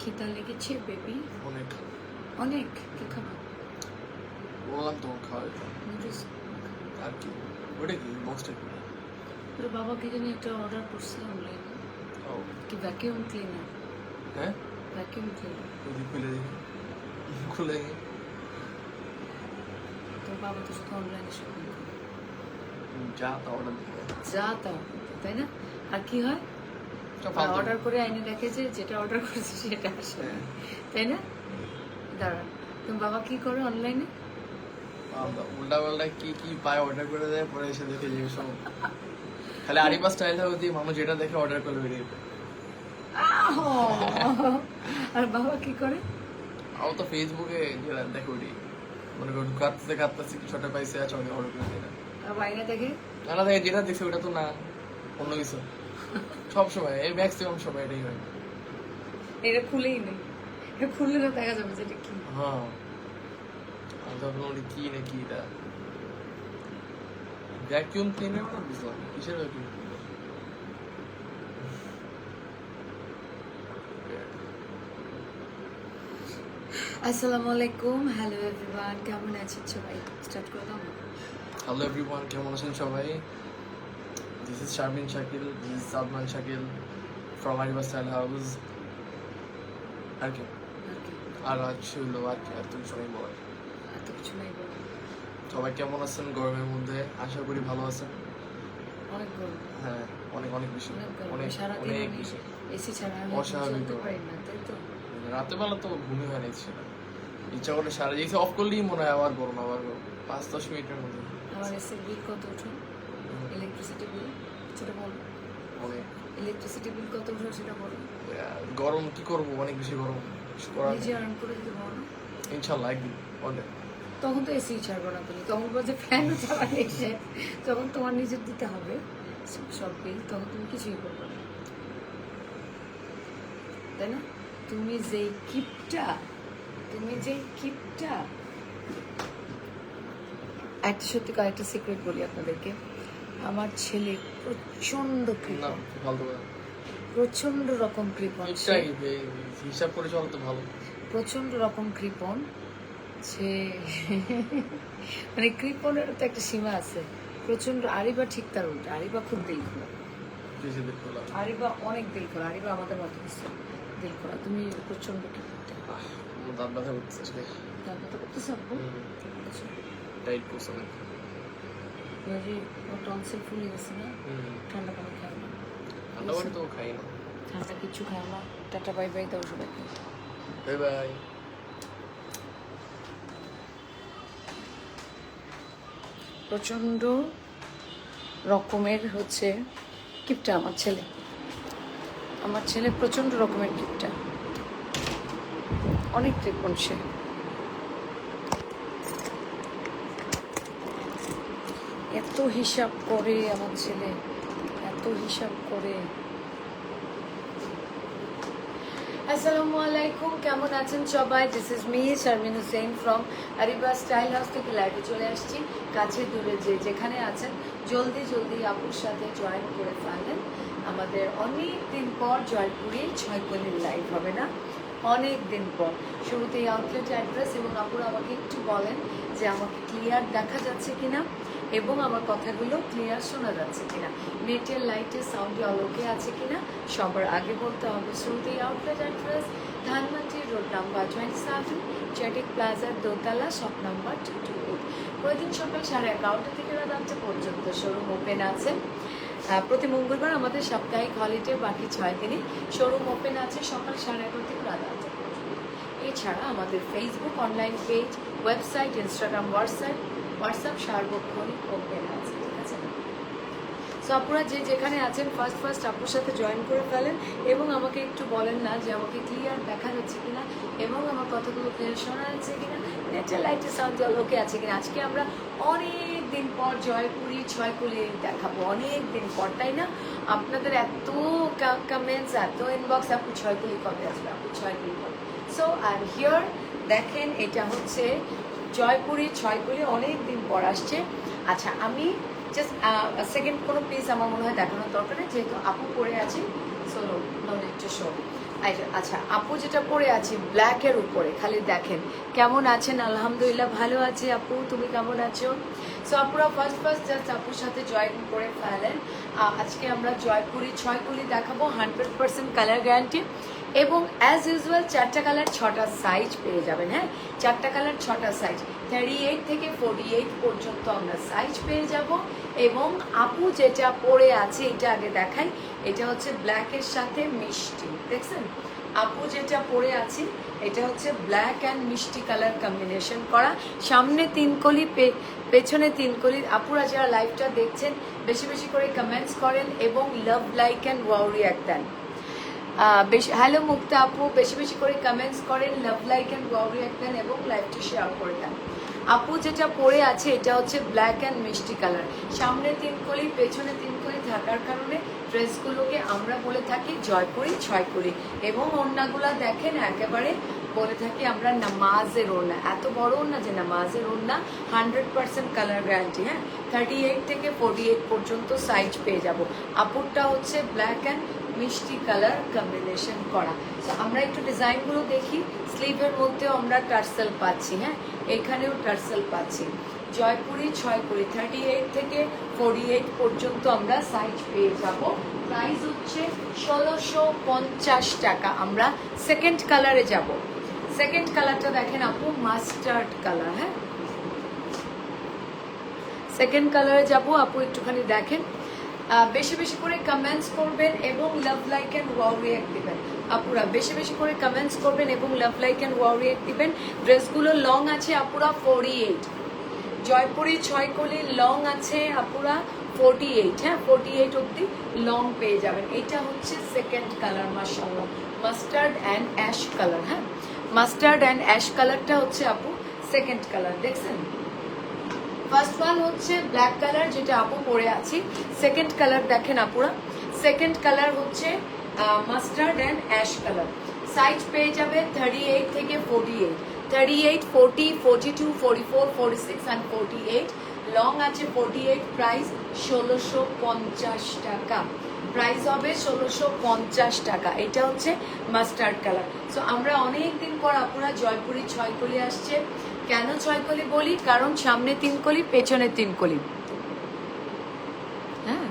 খিদা লেগেছে বেবি অনেক অনেক কি খাব বললাম তোমার খাওয়া যেত নুডলস আর কি ওটা কি বক্সটা কি তোর বাবাকে জানি একটা অর্ডার করছে অনলাইনে ও কি ভ্যাকিউম ক্লিনার হ্যাঁ ভ্যাকিউম ক্লিনার যদি খুলে দেখি খুলে দেখি তোর বাবা তো শুধু অনলাইনে শপিং করে যা তা অর্ডার দিবে যা তা তাই না আর কি হয় সব ফালতু। অর্ডার করে আইনে দেখে যে যেটা অর্ডার করেছে সেটা আসে। হ্যাঁ। তাই না? দাঁড়ান তুমি বাবা কি করে অনলাইনে উল্টা পাল্টা কি কি পায় অর্ডার করে দেয় পরে এসে দেখে যে সব। খালি আরিবা স্টাইল হবে দিয়ে মানুষ যেটা দেখে অর্ডার করে বেরিয়ে। আর বাবা কি করে? আমার তো ফেসবুকে যেটা দেখে ওটি মনে করুন কাঁদতে কাঁদতেছে কিছু একটা পাইছে আছে অনেক অর্ডার করে। দেয় আর বাইরে দেখে? না না দেখে যেটা দেখছে ওটা তো না অন্য কিছু। সব সময় এই ম্যাক্সিমাম সময় এটাই হয়। এটা খুলেই নেই। এটা খুললে তো দেখা যাবে যে এটা কি। হ্যাঁ। আমি তখন বলি কি না কি এটা। ভ্যাকিউম ক্লিনার তো বুঝলাম কিসের ভ্যাকিউম আসসালামু আলাইকুম হ্যালো এভরিওয়ান কেমন আছেন সবাই? স্টার্ট করে দাও। না? হ্যালো এভরিওয়ান কেমন আছেন সবাই? Is Sharmin Shakil this is Salman Shakil from Ariba style house আর কি আর? আজ আর কি আর তুমি সবাই বলো। সবাই কেমন আছেন গরমের মধ্যে? আশা করি ভালো আছেন। অনেক গরম। হ্যাঁ অনেক অনেক বেশি। অনেক বেশি। এসি ছাড়া অস্বাভাবিক চলতে গরম। পারি না তাই তো? রাতের বেলা তো ঘুমই হয় না ইচ্ছে ইচ্ছা করে সারা এসে অফ করলেই মনে হয় আবার গরম আবার পাঁচ দশ মিনিটের মধ্যে। আমার এসির বিল কত উঠে ইলেকট্রিসিটি বিল সেটা বলো। অনেক ইলেকট্রিসিটি বিল কত উঠে সেটা বলো। গরম কি করব? অনেক বেশি গরম। কিছু করার নিজে আর্ন করে দিতে পারো না? ইনশাল্লাহ একদিন অনেক। তখন তো এসি ছাড়বো না তুমি। তখন বলছে ফ্যানও চালালে সে তখন তোমার নিজের দিতে হবে। সব বিল তখন তুমি কিছুই করবে না। তাই না? তুমি যে কিপটা তুমি যে কিপটা একটা সত্যি কয়েকটা সিক্রেট বলি আপনাদেরকে। আমার ছেলে প্রচণ্ড কৃপণ। প্রচণ্ড রকম কৃপণ। ইচ্ছা সে কি বে- হিসাব করে চলো তো ভালো। প্রচণ্ড রকম কৃপণ। সে মানে কৃপণের তো একটা সীমা আছে। প্রচণ্ড আরিবা ঠিক তার উল্টা। আরিবা খুব দিল খোলা। আরিবা অনেক দিল খোলা। আরিবা আমাদের মতো কিছু দিল খোলা। তুমি প্রচণ্ড আমার দাঁত ব্যথা করতেছে। আজকে জানতে তো করতেছো করছে ওই টনসিল ফুলে গেছে না ঠান্ডা পানি খাও না ঠান্ডা পানি তো খাই না ঠান্ডা কিছু খাও না টাটা বাই বাই দাও সবাইকে বাই বাই প্রচণ্ড রকমের হচ্ছে কিপটা আমার ছেলে আমার ছেলে প্রচণ্ড রকমের কিপটা অনেক কৃপণ সে এত হিসাব করে আমার ছেলে, এত হিসাব করে। আসসালামু আলাইকুম, কেমন আছেন সবাই? This is me Sharmin Hussain from Ariba style house থেকে লাইভে চলে আসছি। কাছে দূরে যে যেখানে আছেন, জলদি জলদি আপুর সাথে জয়েন করে ফেলেন আমাদের অনেক দিন পর জয়পুরে ছয় ছয়কলির লাইভ হবে না? অনেক দিন পর। শুরুতেই আউটলেট অ্যাড্রেস এবং আপুর আমাকে একটু বলেন যে আমাকে ক্লিয়ার দেখা যাচ্ছে কিনা। এবং আমার কথাগুলো ক্লিয়ার শোনা যাচ্ছে কিনা? নেটের লাইটের সাউন্ডে অলোকে আছে কিনা? সবার আগে বলতে হবে Shruti outlet address Dhanmondi road number twenty seven চেটিক প্লাজার দোতলা shop number two two eight প্রতিদিন সকাল সাড়ে এগারোটা থেকে রাত আটটা পর্যন্ত শোরুম ওপেন আছে। প্রতি মঙ্গলবার আমাদের সাপ্তাহিক হলিডে বাকি ছয় দিনে শোরুম ওপেন আছে সকাল সাড়ে এগারো থেকে রাত আটটা এছাড়া আমাদের Facebook online page website Instagram WhatsApp WhatsApp, সার্বক্ষণিক ওপেন আছে, ঠিক আছে? সো আপনারা যে যেখানে আছেন ফার্স্ট ফার্স্ট আপুর সাথে জয়েন করে ফেলেন এবং আমাকে একটু বলেন না যে আমাকে ক্লিয়ার দেখা যাচ্ছে কিনা এবং আমার কথাগুলো ক্লিয়ার শোনা যাচ্ছে কিনা নেটের লাইটের সাউন্ড ওকে আছে কিনা? আজকে আমরা অনেক দিন পর জয়পুরি, ছয়কুলি দেখাবো। অনেক দিন পর, তাই না? আপনাদের এত কমেন্টস এত ইনবক্স আপু ছয়কুলি কবে আসবে? আপু ছয়কুলি কবে? সো আই হিয়ার দেখেন, এটা হচ্ছে জয়পুরি ছয়কুলি অনেক দিন পর আসছে। আচ্ছা আমি জাস্ট সেকেন্ড কোনো পিস আমার মনে হয় দেখানোর দরকার নেই, যেহেতু আপু পরে আছি so no net to show আচ্ছা- আপু যেটা পরে আছি ব্ল্যাকের উপরে, খালি দেখেন। কেমন আছেন? আলহামদুলিল্লাহ ভালো আছে আপু, তুমি কেমন আছো? সো আপুরা ফার্স্ট ফার্স্ট জাস্ট আপুর সাথে জয়েন করে ফেলেন। আজকে আমরা জয়পুরি ছয় কুলি দেখাবো হান্ড্রেড পার্সেন্ট কালার গ্যারান্টি এবং অ্যাজ ইউজুয়াল চারটা কালার ছটা সাইজ পেয়ে যাবেন হ্যাঁ? চারটা কালার ছটা সাইজ থার্টি এইট থেকে ফোর্টি এইট পর্যন্ত আমরা সাইজ পেয়ে যাব। এবং আপু যেটা পরে আছে, এটা আগে দেখাই। এটা হচ্ছে ব্ল্যাকের সাথে মিষ্টি, দেখছেন? আপু যেটা পরে আছি, এটা হচ্ছে ব্ল্যাক অ্যান্ড মিষ্টি কালার কম্বিনেশন করা। সামনে তিন কলি পেছনে তিন কলি। আপুরা যারা লাইভটা দেখছেন, বেশি বেশি করে কমেন্টস করেন এবং love like and wow react দেন। বেশি হ্যালো মুক্তা আপু। বেশি বেশি করে কমেন্টস করেন love like and wow react দেন এবং লাইভটি শেয়ার করে দেন। আপু, যেটা পরে আছে, এটা হচ্ছে ব্ল্যাক অ্যান্ড মিষ্টি কালার সামনে তিন কলি পেছনে তিন কলি থাকার কারণে ড্রেসগুলোকে আমরা বলে থাকি জয়পুরি ছয় কলি এবং ওড়নাগুলা দেখেন, একেবারে বলে থাকি আমরা নামাজের ওড়না। এত বড় ওড়না যে নামাজের ওড়না হান্ড্রেড পার্সেন্ট কালার গ্যারান্টি হ্যাঁ? থার্টি এইট থেকে ফোর্টি এইট পর্যন্ত সাইজ পেয়ে যাব। আপুরটা হচ্ছে ব্ল্যাক অ্যান্ড মিষ্টি কালার কম্বিনেশন করা। তো আমরা একটু ডিজাইনগুলো দেখি। স্লিভের মধ্যেও আমরা টার্সেল পাচ্ছি হ্যাঁ? এখানেও টার্সেল পাচ্ছি। জয়পুরি ছয় কুড়ি থার্টি এইট থেকে ফোর্টি এইট পর্যন্ত আমরা সাইজ পেয়ে যাব। প্রাইস হচ্ছে ষোলোশো পঞ্চাশ টাকা। আমরা সেকেন্ড কালারে যাব। সেকেন্ড কালারটা দেখেন আপু মাস্টার্ড কালার হ্যাঁ? সেকেন্ড কালারে যাব। আপু, একটুখানি দেখেন। বেশি বেশি করে কমেন্টস করবেন এবং love like and wow react দিবেন। আপুরা, বেশি বেশি করে কমেন্টস করবেন এবং love like and wow react দিবেন। ড্রেসগুলো লং আছে আপুরা ফোরটি এইট জয়পুরি ছয় কলি লং আছে আপুরা ফোরটি এইট হ্যাঁ ফোরটি এইট অব্দি লং পেয়ে যাবেন। এটা হচ্ছে সেকেন্ড কালার মাসাল্লাহ মাস্টার্ড অ্যান্ড অ্যাশ কালার হ্যাঁ? মাস্টার্ড অ্যান্ড অ্যাশ কালারটা হচ্ছে আপু সেকেন্ড কালার দেখছেন? ফার্স্ট ওয়ান হচ্ছে ব্ল্যাক কালার যেটা আপু পরে আছি। সেকেন্ড কালার দেখেন আপুরা। সেকেন্ড কালার হচ্ছে mustard and ash colour size পেয়ে যাবে থার্টি এইট থেকে forty eight thirty eight forty forty two forty four forty six and forty eight long আছে ফোর্টি এইট প্রাইস ষোলোশো পঞ্চাশ টাকা। প্রাইস হবে ষোলোশো পঞ্চাশ টাকা। এটা হচ্ছে মাস্টার্ড কালার সো আমরা অনেক দিন পর আপনারা জয়পুরি ছয় কলি আসছে। কেন ছয় কলি বলি? কারণ সামনে তিন কলি, পেছনে তিন কলি। হ্যাঁ।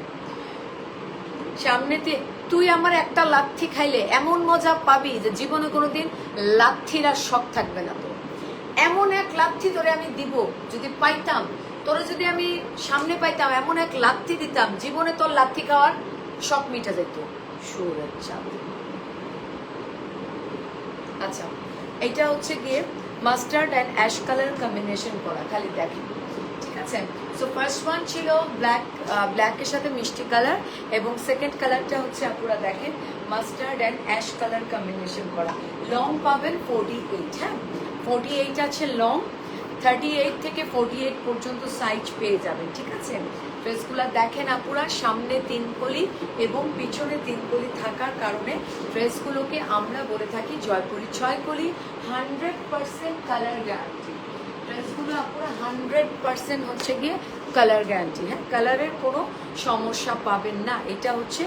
সামনে তুই আমার একটা লাথি খাইলে এমন মজা পাবি যে জীবনে কোনোদিন লাথির আর শখ থাকবে না তো এমন এক লাথি তোরে আমি দিব যদি পাইতাম, তোরে যদি আমি সামনে পাইতাম, এমন এক লাথি দিতাম, জীবনে তোর লাথি খাওয়ার শখ মিটা যেত। সুরের চাপ আচ্ছা এটা হচ্ছে গিয়ে mustard and ash colour combination করা, খালি দেখেন, ঠিক আছে? সো ফার্স্ট ওয়ান ছিল ব্ল্যাক ব্ল্যাকের সাথে মিষ্টি কালার এবং সেকেন্ড কালারটা হচ্ছে আপনারা দেখেন, mustard and ash colour combination করা। লং পাবেন ফোর্টি এইট হ্যাঁ? ফোর্টি এইট আছে লং থার্টি এইট থেকে ফোর্টি এইট পর্যন্ত সাইজ পেয়ে যাবেন, ঠিক আছে? ড্রেসগুলো দেখেন আপুরা সামনে তিন কলি এবং পিছনে তিন কলি থাকার কারণে ড্রেসগুলোকে আমরা বলে থাকি জয়পুরি ছয় কলি হান্ড্রেড পার্সেন্ট কালার গ্যারান্টি ড্রেসগুলো আপনারা হান্ড্রেড পার্সেন্ট হচ্ছে গিয়ে কালার গ্যারান্টি হ্যাঁ কালারের কোনো সমস্যা পাবেন না, এটা হচ্ছে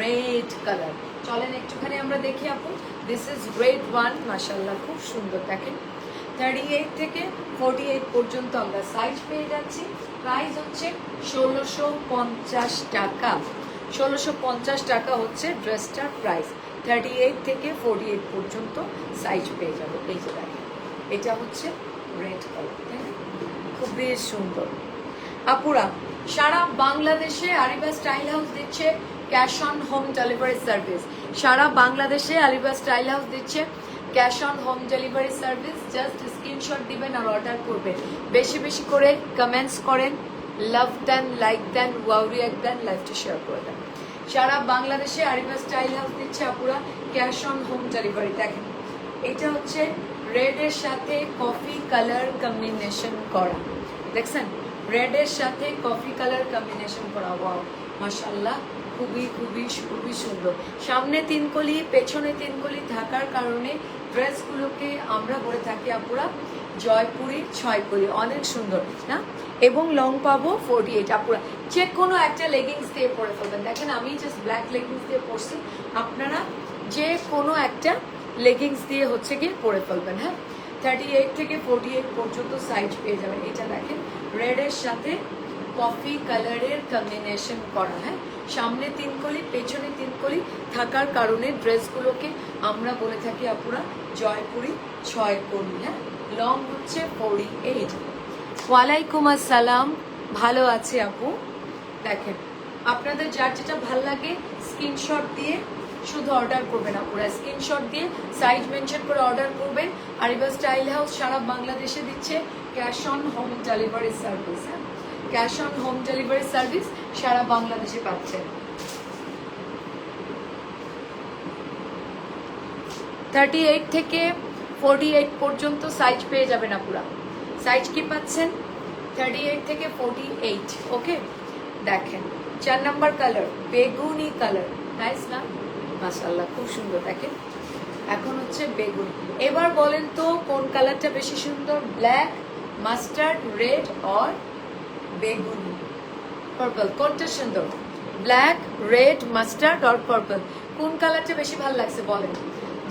রেড কালার চলেন একটুখানি আমরা দেখি আপু দিস ইজ রেড ওয়ান মাসাল্লাহ খুব সুন্দর দেখেন। থার্টি এইট থেকে ফোর্টি এইট পর্যন্ত আমরা সাইজ পেয়ে যাচ্ছি। প্রাইস হচ্ছে ষোলোশো পঞ্চাশ টাকা। ষোলোশো পঞ্চাশ টাকা হচ্ছে ড্রেসটার প্রাইস থার্টি এইট থেকে ফোর্টি এইট পর্যন্ত সাইজ পেয়ে যাব। এই যে এটা হচ্ছে রেড কালার তাই না? খুবই সুন্দর। আপুরা, সারা বাংলাদেশে আরিবা স্টাইল হাউস দিচ্ছে cash on home delivery service সারা বাংলাদেশে আরিবা স্টাইল হাউস দিচ্ছে cash on home delivery service, just screenshot দিবেন আর অর্ডার করবেন। বেশি বেশি করে কমেন্টস করেন লাভ দেন লাইক দেন ওয়াউরিয়াক দেন লাইভটা শেয়ার করে দেন। সারা বাংলাদেশে আরিবা স্টাইল হাউস দিচ্ছে আপুরা ক্যাশ অন হোম ডেলিভারি দেখেন, এটা হচ্ছে রেড এর সাথে কফি কালার কম্বিনেশন করা। দেখছেন? রেডের সাথে কফি কালার কম্বিনেশন করা ওয়াও মাশাল্লাহ খুবই খুবই খুবই সুন্দর। সামনে তিন কলি, পেছনে তিন কলি থাকার কারণে ড্রেসগুলোকে আমরা বলে থাকি আপুরা জয়পুরি ছয় কলি অনেক সুন্দর, না? এবং লং পাবো ফোর্টি এইট আপুরা যে কোনো একটা লেগিংস দিয়ে পরে ফেলবেন। দেখেন, আমি জাস্ট ব্ল্যাক লেগিংস দিয়ে পরছি। আপনারা যে কোনো একটা লেগিংস দিয়ে হচ্ছে গিয়ে পরে ফেলবেন হ্যাঁ? থার্টি এইট থেকে ফোর্টি এইট পর্যন্ত সাইজ পেয়ে যাবেন। এটা দেখেন রেডের সাথে কফি কালারের কম্বিনেশন করা হ্যাঁ? সামনে তিন কলি, পেছনে তিন কলি থাকার কারণে ড্রেসগুলোকে আমরা বলে থাকি আপুরা জয়পুরি ছয় কলি হ্যাঁ? লং হচ্ছে ফোর্টি এইট। ওয়ালাইকুম আসসালাম। ভালো আছে আপু? দেখেন, আপনাদের যার যেটা ভালো লাগে স্ক্রিনশট দিয়ে শুধু অর্ডার করবেন আপনারা স্ক্রিনশট দিয়ে সাইজ মেনশন করে অর্ডার করবেন। আর এবার স্টাইল হাউস সারা বাংলাদেশে দিচ্ছে cash on home delivery service হ্যাঁ? Cash on home delivery service সারা বাংলাদেশে পাচ্ছেন। থার্টি এইট থেকে ফোর্টি এইট পর্যন্ত সাইজ পেয়ে যাবেন আপুরা। সাইজ কি পাচ্ছেন? থার্টি এইট থেকে ফোর্টি এইট ওকে দেখেন, চার নাম্বার কালার বেগুনি কালার নাইস না? মাশাল্লাহ খুব সুন্দর, দেখেন। এখন হচ্ছে বেগুন। এবার বলেন তো, কোন কালারটা বেশি সুন্দর ব্ল্যাক মাস্টার্ড রেড অর বেগুনি পার্পল কোনটা সুন্দর? Black red mustard or purple কোন কালারটা বেশি ভালো লাগছে বলেন?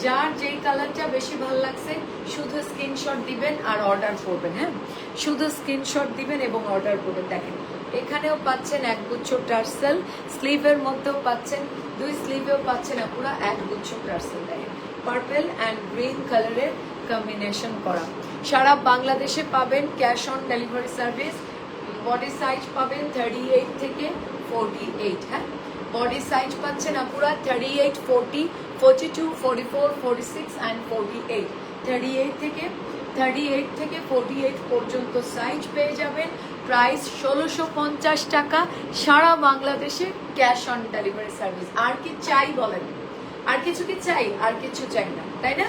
যার যেই কালারটা বেশি ভালো লাগছে, শুধু স্ক্রিনশট দিবেন আর অর্ডার করবেন হ্যাঁ? শুধু স্ক্রিনশট দিবেন এবং অর্ডার করবেন, দেখেন। এখানেও পাচ্ছেন এক গুচ্ছ টার্সেল স্লিভের মধ্যেও পাচ্ছেন, দুই স্লিভেও পাচ্ছেন পুরো এক গুচ্ছ টার্সেল, দেখেন। পার্পল অ্যান্ড গ্রিন কালারের কম্বিনেশন করা। সারা বাংলাদেশে পাবেন cash on delivery service body size পাবেন থার্টি এইট থেকে ফোরটি এইট হ্যাঁ? বডি সাইজ পাচ্ছেন আপুরা thirty eight forty forty two forty four forty six and forty eight thirty eight থেকে থার্টি এইট থেকে ফোরটি এইট পর্যন্ত সাইজ পেয়ে যাবেন। প্রাইস ষোলোশো পঞ্চাশ টাকা। সারা বাংলাদেশে ক্যাশ অন ডেলিভারি সার্ভিস আর কি চাই বলেন? আর কিছু কি চাই? আর কিছু চাই না, তাই না?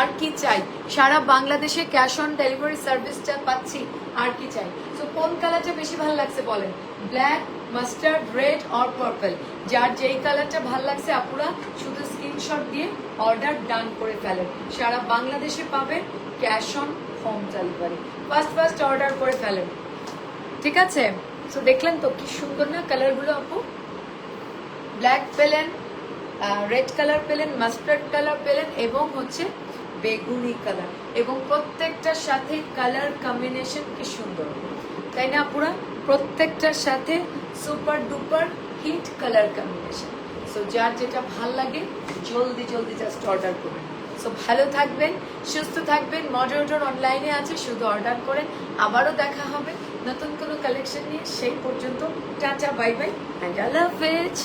আর কি চাই? সারা বাংলাদেশে ক্যাশ অন ডেলিভারি সার্ভিসটা পাচ্ছি আর কি চাই? তো কোন কালারটা বেশি ভালো লাগছে বলেন? Black mustard red or purple যার যেই কালারটা ভালো লাগছে আপুরা, শুধু স্ক্রিনশট দিয়ে অর্ডার ডান করে ফেলেন। সারা বাংলাদেশে পাবেন cash on home delivery first first order করে ফেলেন। ঠিক আছে? তো দেখলেন তো কি সুন্দর না কালারগুলো আপু? ব্ল্যাক পেলেন রেড কালার পেলেন মাস্টার্ড কালার পেলেন এবং হচ্ছে বেগুনি কালার এবং প্রত্যেকটার সাথে কালার কম্বিনেশন কি সুন্দর। তাই না পুরা প্রত্যেকটার সাথে super duper hit colour combination so যার যেটা ভালো লাগে, জলদি জলদি জাস্ট অর্ডার করবেন। সো ভালো থাকবেন, সুস্থ থাকবেন মডারেটর অনলাইনে আছে, শুধু অর্ডার করেন আবারও দেখা হবে নতুন কোনো কালেকশন নিয়ে। সেই পর্যন্ত, টাটা বাই বাই অ্যান্ড আল্লাহ হাফেজ